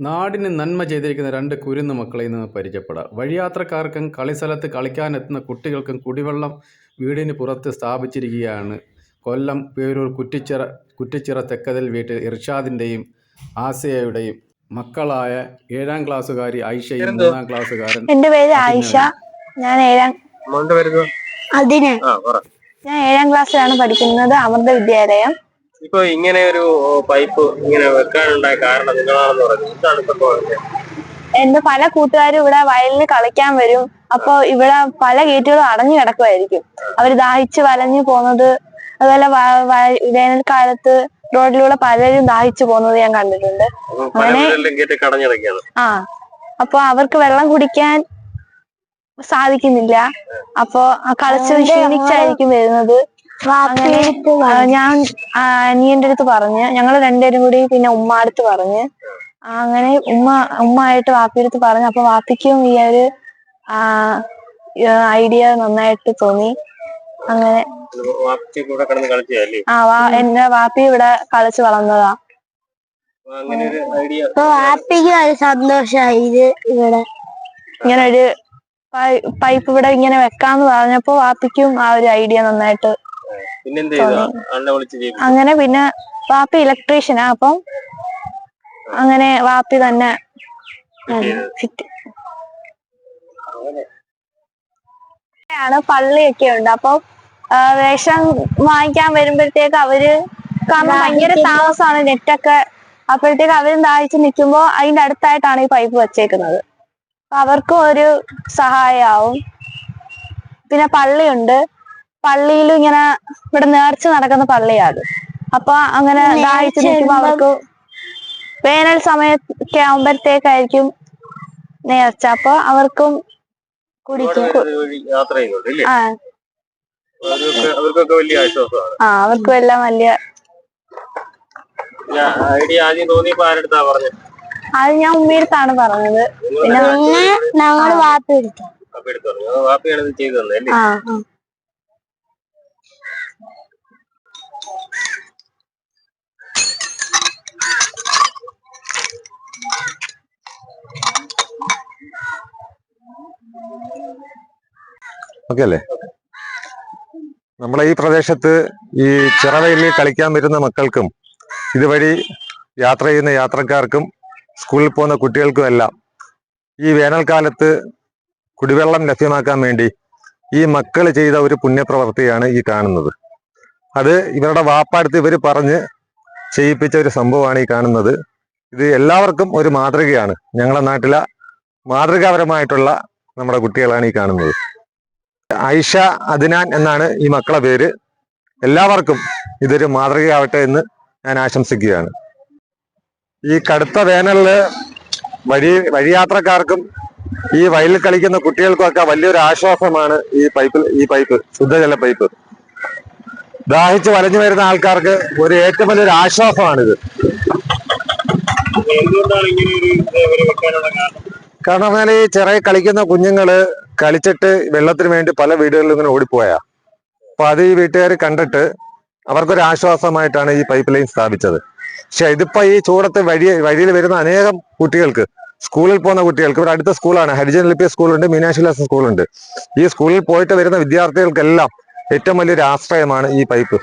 നാടിന് നന്മ ചെയ്തിരിക്കുന്ന രണ്ട് കുരുന്ന് മക്കളെ നിന്ന് പരിചയപ്പെടാം. വഴിയാത്രക്കാർക്കും കളിസ്ഥലത്ത് കളിക്കാനെത്തുന്ന കുട്ടികൾക്കും കുടിവെള്ളം വീടിന് പുറത്ത് സ്ഥാപിച്ചിരിക്കുകയാണ്. കൊല്ലം പേരൂർ കുറ്റിച്ചിറ കുറ്റിച്ചിറ തെക്കതിൽ വീട്ടിൽ ഇർഷാദിന്റെയും ആസിയയുടെയും മക്കളായ ഏഴാം ക്ലാസ്സുകാരി ഐഷയും മൂന്നാം ക്ലാസ്സുകാരൻ എന്റെ പേര് ആയിഷ. ഞാൻ ഏഴാം അതിന് ഞാൻ ഏഴാം ക്ലാസ്സിലാണ് പഠിക്കുന്നത് അമൃത വിദ്യാലയം. ഇപ്പൊ ഇങ്ങനെ ഒരു പൈപ്പ് ഇങ്ങനെ വെക്കാനുണ്ടായ കാരണം നിങ്ങളാണെന്ന് പറഞ്ഞു എന്താണ് സംഭവം എന്റെ പല കൂട്ടുകാരും ഇവിടെ വയലിൽ കളിക്കാൻ വരും. അപ്പൊ ഇവിടെ പല ഗേറ്റുകളും അടഞ്ഞു കിടക്കുമായിരിക്കും അവർ ദാഹിച്ച് വലഞ്ഞു പോകുന്നത് അതുപോലെ വേനൽക്കാലത്ത് റോഡിലൂടെ പലരും ദാഹിച്ചു പോകുന്നത് ഞാൻ കണ്ടിട്ടുണ്ട്. ആ അപ്പൊ അവർക്ക് വെള്ളം കുടിക്കാൻ സാധിക്കുന്നില്ല. അപ്പൊ ആ കളിച്ച് ക്ഷീണിച്ചായിരിക്കും വരുന്നത്. ഞാൻ അനിയന്റെ അടുത്ത് പറഞ്ഞ്. ഞങ്ങൾ രണ്ടുപേരും കൂടി പിന്നെ ഉമ്മ അടുത്ത് പറഞ്ഞ്. അങ്ങനെ ഉമ്മ ഉമ്മ ആയിട്ട് വാപ്പിയുടെ അടുത്ത് പറഞ്ഞു. അപ്പൊ വാപ്പിക്കും ഈ ഒരു ഐഡിയ നന്നായിട്ട് തോന്നി. അങ്ങനെ. ആ വാ എന്റെ വാപ്പി ഇവിടെ കളിച്ചു വളർന്നതാ. ഇങ്ങനൊരു അങ്ങനെ ഒരു ഐഡിയ വാപ്പിക്ക് ഒരു സന്തോഷായി ഇത് ഇവിടെ. ഇങ്ങനെ ഒരു പൈപ്പ് ഇവിടെ ഇങ്ങനെ വെക്കാന്ന് പറഞ്ഞപ്പോ വാപ്പിക്കും ആ ഒരു ഐഡിയ നന്നായിട്ട് അങ്ങനെ പിന്നെ വാപ്പി ഇലക്ട്രീഷ്യനാ അപ്പം അങ്ങനെ വാപ്പി തന്നെ ാണ് പള്ളിയൊക്കെ ഉണ്ട്. അപ്പൊ വേഷം വാങ്ങിക്കാൻ വരുമ്പോഴത്തേക്ക് അവർ കാരണം ഭയങ്കര താമസമാണ് നെറ്റൊക്കെ. അപ്പോഴത്തേക്ക് അവരും ദാഹിച്ച് നിൽക്കുമ്പോ അതിന്റെ അടുത്തായിട്ടാണ് ഈ പൈപ്പ് വെച്ചേക്കുന്നത്. അപ്പൊ അവർക്കും ഒരു സഹായമാവും. പിന്നെ പള്ളിയുണ്ട്. പള്ളിയിലും ഇങ്ങനെ ഇവിടെ നേർച്ച നടക്കുന്ന പള്ളിയാണ് അപ്പൊ അങ്ങനെ ദാഹിച്ചു നിൽക്കുമ്പോ അവർക്ക് വേനൽ സമയമൊക്കെ ആവുമ്പോഴത്തേക്കായിരിക്കും നേർച്ച. അപ്പൊ അവർക്കും കുടിക്കും. ആ. അവർക്കൊക്കെ വലിയ ആശ്വാസമാണ്. ആ അവർക്കും എല്ലാം വലിയ ഐഡിയ ആദ്യം തോന്നിയപ്പോ ആരെടുത്താ പറഞ്ഞത് അത് ഞാൻ ഉമ്മീടത്താണ് പറഞ്ഞത്. പിന്നെ ഞങ്ങൾ വാപ്പി എടുത്തു. വാപ്പി ആ വാപ്പിയാണ് ചെയ്തു തന്നെ ഓക്കെ അല്ലേ? നമ്മളെ ഈ പ്രദേശത്ത് ഈ ചിറവയിൽ കളിക്കാൻ വരുന്ന മക്കൾക്കും ഇതുവഴി യാത്ര ചെയ്യുന്ന യാത്രക്കാർക്കും സ്കൂളിൽ പോകുന്ന കുട്ടികൾക്കും എല്ലാം ഈ വേനൽക്കാലത്ത് കുടിവെള്ളം ലഭ്യമാക്കാൻ വേണ്ടി ഈ മക്കൾ ചെയ്ത ഒരു പുണ്യപ്രവർത്തിയാണ് ഈ കാണുന്നത്. അത് ഇവരുടെ വാപ്പാടുത്ത് ഇവർ പറഞ്ഞ് ചെയ്യിപ്പിച്ച ഒരു സംഭവമാണ് ഈ കാണുന്നത്. ഇത് എല്ലാവർക്കും ഒരു മാതൃകയാണ്. ഞങ്ങളുടെ നാട്ടിലെ മാതൃകാപരമായിട്ടുള്ള നമ്മുടെ കുട്ടികളാണ് ഈ കാണുന്നത്. ഐഷ അദ്നാൻ എന്നാണ് ഈ മക്കളെ പേര്. എല്ലാവർക്കും ഇതൊരു മാതൃകയാവട്ടെ എന്ന് ഞാൻ ആശംസിക്കുകയാണ്. ഈ കടുത്ത വേനലിൽ വഴി വഴിയാത്രക്കാർക്കും ഈ വയലിൽ കളിക്കുന്ന കുട്ടികൾക്കും ഒക്കെ വലിയൊരു ആശ്വാസമാണ് ഈ പൈപ്പ് ഈ പൈപ്പ് ശുദ്ധജല പൈപ്പ്. ദാഹിച്ച് വലഞ്ഞു വരുന്ന ആൾക്കാർക്ക് ഒരു ഏറ്റവും വലിയൊരു ആശ്വാസമാണിത്. എന്തുകൊണ്ടാണ് ഇങ്ങനെ ഒരു കാരണം എന്നാൽ ഈ ചെറിയ കളിക്കുന്ന കുഞ്ഞുങ്ങൾ കളിച്ചിട്ട് വെള്ളത്തിന് വേണ്ടി പല വീടുകളിലും ഇങ്ങനെ ഓടിപ്പോയാ. അപ്പൊ അത് ഈ വീട്ടുകാർ കണ്ടിട്ട് അവർക്കൊരു ആശ്വാസമായിട്ടാണ് ഈ പൈപ്പ് ലൈൻ സ്ഥാപിച്ചത്. പക്ഷെ ഇതിപ്പോ ഈ ചൂടത്തെ വഴി വഴിയിൽ വരുന്ന അനേകം കുട്ടികൾക്ക് സ്കൂളിൽ പോകുന്ന കുട്ടികൾക്ക് ഇവിടെ അടുത്ത സ്കൂളാണ് ഹരിജൻ ലിപ്പിയ സ്കൂളുണ്ട് മീനാശിലാസ ലാസ് സ്കൂളുണ്ട്. ഈ സ്കൂളിൽ പോയിട്ട് വരുന്ന വിദ്യാർത്ഥികൾക്കെല്ലാം ഏറ്റവും വലിയൊരു ആശ്രയമാണ് ഈ പൈപ്പ്